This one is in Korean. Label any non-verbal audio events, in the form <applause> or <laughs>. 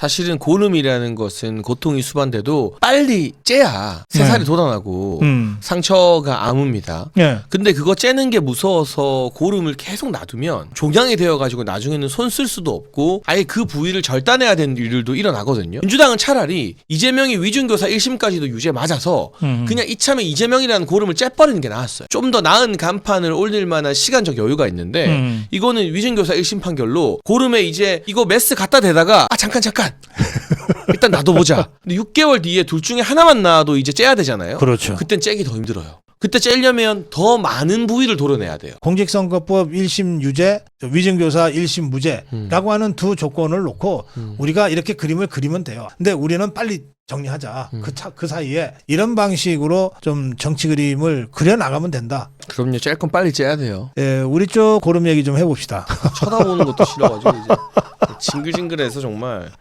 사실은 고름이라는 것은 고통이 수반돼도 빨리 째야 새살이 네. 돋아나고 음. 상처가 아뭅니다. 예. 근데 그거 째는 게 무서워서 고름을 계속 놔두면 종양이 되어가지고 나중에는 손 쓸 수도 없고 아예 그 부위를 절단해야 되는 일들도 일어나거든요. 민주당은 차라리 이재명이 위준교사 1심까지도 유죄 맞아서 음. 그냥 이참에 이재명이라는 고름을 째버리는 게 나았어요. 좀 더 나은 간판을 올릴 만한 시간적 여유가 있는데 음. 이거는 위준교사 1심 판결로 고름에 이제 이거 메스 갖다 대다가 아 잠깐 잠깐 <laughs> 일단 놔둬보자. 근데 6개월 뒤에 둘 중에 하나만 나와도 이제 째야 되잖아요. 그렇죠. 그땐 째기 더 힘들어요. 그때 째려면 더 많은 부위를 도려내야 돼요. 공직선거법 1심 유죄, 위증교사 1심 무죄라고 하는 두 조건을 놓고 우리가 이렇게 그림을 그리면 돼요. 근데 우리는 빨리 정리하자. 그, 차, 그 사이에 이런 방식으로 좀 정치 그림을 그려 나가면 된다. 그럼요. 짤 건 빨리 째야 돼요. 예, 우리 쪽 고름 얘기 좀 해봅시다. 쳐다보는 것도 싫어가지고 이제 <laughs> 징글징글해서 정말